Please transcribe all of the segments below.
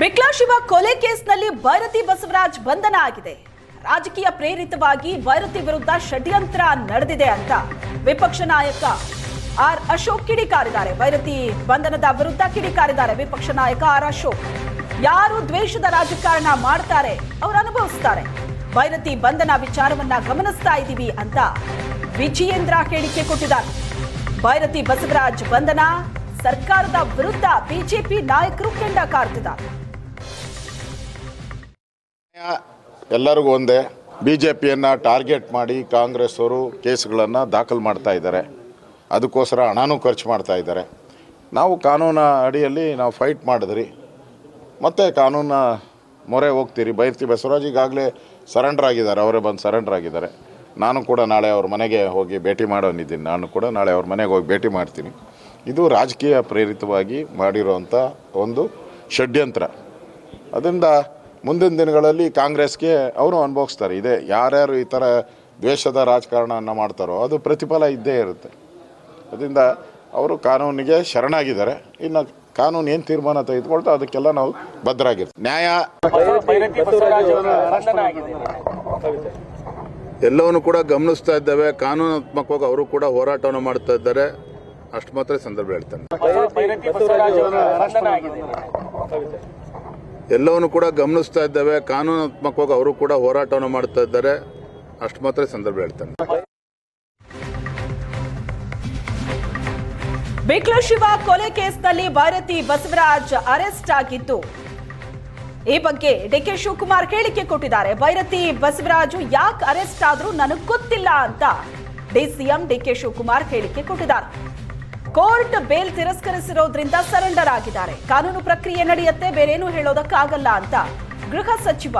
ಬಿಕ್ಲಾ ಶಿವ ಕೊಲೆ ಕೇಸ್ನಲ್ಲಿ ಭೈರತಿ ಬಸವರಾಜ್ ಬಂಧನ ಆಗಿದೆ. ರಾಜಕೀಯ ಪ್ರೇರಿತವಾಗಿ ಭೈರತಿ ವಿರುದ್ಧ ಷಡ್ಯಂತ್ರ ನಡೆದಿದೆ ಅಂತ ವಿಪಕ್ಷ ನಾಯಕ ಆರ್ ಅಶೋಕ್ ಕಿಡಿಕಾರಿದ್ದಾರೆ. ಭೈರತಿ ಬಂಧನದ ವಿರುದ್ಧ ಕಿಡಿಕಾರಿದ್ದಾರೆ ವಿಪಕ್ಷ ನಾಯಕ ಆರ್ ಅಶೋಕ್. ಯಾರು ದ್ವೇಷದ ರಾಜಕಾರಣ ಮಾಡ್ತಾರೆ, ಅವರು ಅನುಭವಿಸ್ತಾರೆ. ಭೈರತಿ ಬಂಧನ ವಿಚಾರವನ್ನ ಗಮನಿಸ್ತಾ ಇದ್ದೀವಿ ಅಂತ ವಿಜಯೇಂದ್ರ ಹೇಳಿಕೆ ಕೊಟ್ಟಿದ್ದಾರೆ. ಭೈರತಿ ಬಸವರಾಜ್ ಬಂಧನ ಸರ್ಕಾರದ ವಿರುದ್ಧ ಬಿಜೆಪಿ ನಾಯಕರು ಕೆಂಡ ಕಾರ್ತಿದ್ದಾರೆ. ಎಲ್ಲರಿಗೂ ಒಂದೇ ಬಿ ಜೆ ಪಿಯನ್ನು ಟಾರ್ಗೆಟ್ ಮಾಡಿ ಕಾಂಗ್ರೆಸ್ ಅವರು ಕೇಸ್ಗಳನ್ನು ದಾಖಲು ಮಾಡ್ತಾ ಇದ್ದಾರೆ. ಅದಕ್ಕೋಸ್ಕರ ಹಣನೂ ಖರ್ಚು ಮಾಡ್ತಾ ಇದ್ದಾರೆ. ನಾವು ಕಾನೂನ ಅಡಿಯಲ್ಲಿ ನಾವು ಫೈಟ್ ಮಾಡಿದ್ರಿ. ಮತ್ತೆ ಕಾನೂನ ಮೊರೆ ಹೋಗ್ತೀರಿ. ಬೈರ್ತಿ ಬಸವರಾಜ್ ಈಗಾಗಲೇ ಸರೆಂಡರ್ ಆಗಿದ್ದಾರೆ. ಅವರೇ ಬಂದು ಸರೆಂಡರ್ ಆಗಿದ್ದಾರೆ. ನಾನು ಕೂಡ ನಾಳೆ ಅವ್ರ ಮನೆಗೆ ಹೋಗಿ ಭೇಟಿ ಮಾಡೋನಿದ್ದೀನಿ ನಾನು ಕೂಡ ನಾಳೆ ಅವ್ರ ಮನೆಗೆ ಹೋಗಿ ಭೇಟಿ ಮಾಡ್ತೀನಿ. ಇದು ರಾಜಕೀಯ ಪ್ರೇರಿತವಾಗಿ ಮಾಡಿರುವಂಥ ಒಂದು ಷಡ್ಯಂತ್ರ. ಅದರಿಂದ ಮುಂದಿನ ದಿನಗಳಲ್ಲಿ ಕಾಂಗ್ರೆಸ್ಗೆ ಅವರು ಅನುಭವಿಸ್ತಾರೆ. ಇದೇ ಯಾರ್ಯಾರು ಈ ಥರ ದ್ವೇಷದ ರಾಜಕಾರಣವನ್ನು ಮಾಡ್ತಾರೋ ಅದು ಪ್ರತಿಫಲ ಇದ್ದೇ ಇರುತ್ತೆ. ಅದರಿಂದ ಅವರು ಕಾನೂನಿಗೆ ಶರಣಾಗಿದ್ದಾರೆ. ಇನ್ನು ಕಾನೂನು ಏನು ತೀರ್ಮಾನ ತೆಗೆದುಕೊಳ್ತಾ ಅದಕ್ಕೆಲ್ಲ ನಾವು ಭದ್ರಾಗಿರ್ತೀವಿ. ನ್ಯಾಯ ಎಲ್ಲವನ್ನು ಕೂಡ ಗಮನಿಸ್ತಾ ಇದ್ದೇವೆ. ಕಾನೂನಾತ್ಮಕವಾಗಿ ಅವರು ಕೂಡ ಹೋರಾಟವನ್ನು ಮಾಡ್ತಾ ಇದ್ದಾರೆ. ಅಷ್ಟು ಮಾತ್ರ ಸಂದರ್ಭ ಹೇಳ್ತಾನೆ. ಎಲ್ಲವನ್ನು ಕೂಡ ಗಮನಿಸ್ತಾ ಇದ್ದೇವೆ. ಕಾನೂನಾತ್ಮಕವಾಗಿ ಅವರು ಕೂಡ ಹೋರಾಟವನ್ನು ಮಾಡ್ತಾ ಇದ್ದಾರೆ. ಅಷ್ಟು ಮಾತ್ರ ಸಂದರ್ಭ ಹೇಳ್ತಾನೆ. ಬಿಕ್ಲ ಶಿವ ಕೊಲೆ ಕೇಸ್ನಲ್ಲಿ ಭಾರತಿ ಬಸವರಾಜ್ ಅರೆಸ್ಟ್ ಆಗಿದ್ದು ಈ ಬಗ್ಗೆ ಡಿಕೆ ಶಿವಕುಮಾರ್ ಹೇಳಿಕೆ ಕೊಟ್ಟಿದ್ದಾರೆ. ಭೈರತಿ ಬಸವರಾಜ್ ಯಾಕೆ ಅರೆಸ್ಟ್ ಆದ್ರೂ ನನಗೆ ಗೊತ್ತಿಲ್ಲ ಅಂತ ಡಿಸಿಎಂ ಡಿಕೆ ಶಿವಕುಮಾರ್ ಹೇಳಿಕೆ ಕೊಟ್ಟಿದ್ದಾರೆ. ಕೋರ್ಟ್ ಬೇಲ್ ತಿರಸ್ಕರಿಸಿರೋದ್ರಿಂದ ಸರೆಂಡರ್ ಆಗಿದ್ದಾರೆ. ಕಾನೂನು ಪ್ರಕ್ರಿಯೆ ನಡೆಯುತ್ತೆ ಬೇರೇನು ಹೇಳೋದಕ್ಕಾಗಲ್ಲ ಅಂತ ಗೃಹ ಸಚಿವ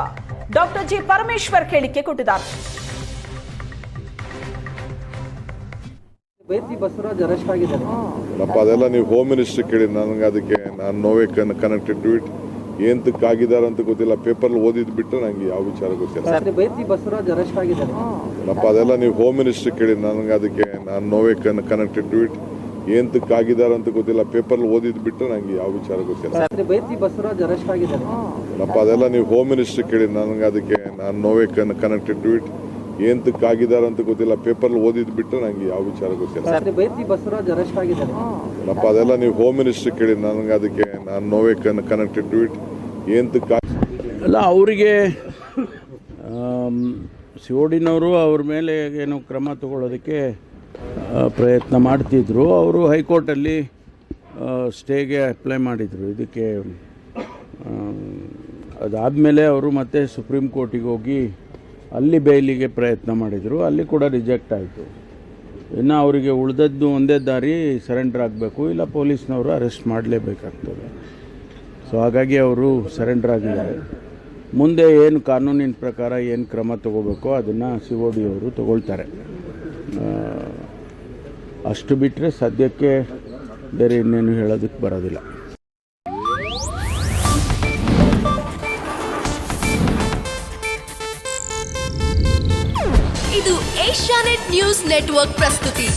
ಡಾಕ್ಟರ್ ಜಿ ಪರಮೇಶ್ವರ್ ಹೇಳಿಕೆ ಕೊಟ್ಟಿದ್ದಾರೆ. ಅದೆಲ್ಲ ನೀವು ಹೋಮ್ ಮಿನಿಸ್ಟ್ರಿ ಕೇಳಿ ನನಗೆ ಅದಕ್ಕೆ ನಾನು no way connected to it ಏಂತಕ್ಕಾಗಿದ್ದಾರೆ ಅಂತ ಗೊತ್ತಿಲ್ಲ. ಪೇಪರ್ ಓದಿದ್ ಬಿಟ್ಟು ನಂಗೆ ಯಾವ ವಿಚಾರ ಗೊತ್ತಿಲ್ಲ. ಅದೆಲ್ಲ ನೀವು ಹೋಮ್ ಮಿನಿಸ್ಟ್ರಿ ಕೇಳಿ ನನಗೆ ಅದಕ್ಕೆ ನಾನು no way connected to it ಏಂತಕ್ಕಾಗಿದ್ದಾರೆ ಅಂತ ಗೊತ್ತಿಲ್ಲ. ಪೇಪರ್ ಓದಿದ್ ಬಿಟ್ಟು ನಂಗೆ ಯಾವ ವಿಚಾರ ಗೊತ್ತಿಲ್ಲ. ಅಪ್ಪ ಅದೆಲ್ಲ ನೀವು ಹೋಮ್ ಮಿನಿಸ್ಟರ್ ಕೇಳಿ ನನಗೆ ಅದಕ್ಕೆ ನಾನು ನೋವೇ ಕನ್ ಕನೆಕ್ಟೆಡ್ ಟು ಇಟ್ ಏಂತಕ್ಕಾಗಿದ್ದಾರೆ ಅಂತ ಗೊತ್ತಿಲ್ಲ. ಪೇಪರ್ ಓದಿದ್ ಬಿಟ್ಟು ನಂಗೆ ಯಾವ ವಿಚಾರ ಗೊತ್ತಿಲ್ಲ. ಅಪ್ಪ ಅದೆಲ್ಲ ನೀವು ಹೋಮ್ ಮಿನಿಸ್ಟರ್ ಕೇಳಿ ನನಗೆ ಅದಕ್ಕೆ ನಾನು ನೋವೇ ಕನ್ ಕನೆಕ್ಟೆಡ್ ಟು ಇಟ್ ಏಂತಕ್ಕ ಅಲ್ಲ ಅವರಿಗೆ ಸಿಒಡಿನವರು ಅವ್ರ ಮೇಲೆ ಏನು ಕ್ರಮ ತಗೊಳ್ಳೋದಕ್ಕೆ ಪ್ರಯತ್ನ ಮಾಡ್ತಿದ್ರು. ಅವರು ಹೈಕೋರ್ಟಲ್ಲಿ ಸ್ಟೇಗೆ ಅಪ್ಲೈ ಮಾಡಿದರು. ಇದಕ್ಕೆ ಅದಾದಮೇಲೆ ಅವರು ಮತ್ತೆ ಸುಪ್ರೀಂ ಕೋರ್ಟಿಗೆ ಹೋಗಿ ಅಲ್ಲಿ ಬೇಲಿಗೆ ಪ್ರಯತ್ನ ಮಾಡಿದರು. ಅಲ್ಲಿ ಕೂಡ ರಿಜೆಕ್ಟ್ ಆಯಿತು. ಇನ್ನು ಅವರಿಗೆ ಉಳಿದದ್ದು ಒಂದೇ ದಾರಿ ಸರೆಂಡರ್ ಆಗಬೇಕು, ಇಲ್ಲ ಪೊಲೀಸ್ನವರು ಅರೆಸ್ಟ್ ಮಾಡಲೇಬೇಕಾಗ್ತದೆ. ಸೊ, ಹಾಗಾಗಿ ಅವರು ಸರೆಂಡರ್ ಆಗಿದ್ದಾರೆ. ಮುಂದೆ ಏನು ಕಾನೂನಿನ ಪ್ರಕಾರ ಏನು ಕ್ರಮ ತಗೋಬೇಕೋ ಅದನ್ನು ಸಿ ಒ ಡಿ ಅವರು ತಗೊಳ್ತಾರೆ. ಅಷ್ಟು ಬಿಟ್ಟರೆ ಸದ್ಯಕ್ಕೆ ಬೇರೆ ಇನ್ನೇನು ಹೇಳೋದಕ್ಕೆ ಬರೋದಿಲ್ಲ. ಇದು ಏಷ್ಯಾನೆಟ್ ನ್ಯೂಸ್ ನೆಟ್ವರ್ಕ್ ಪ್ರಸ್ತುತಿ.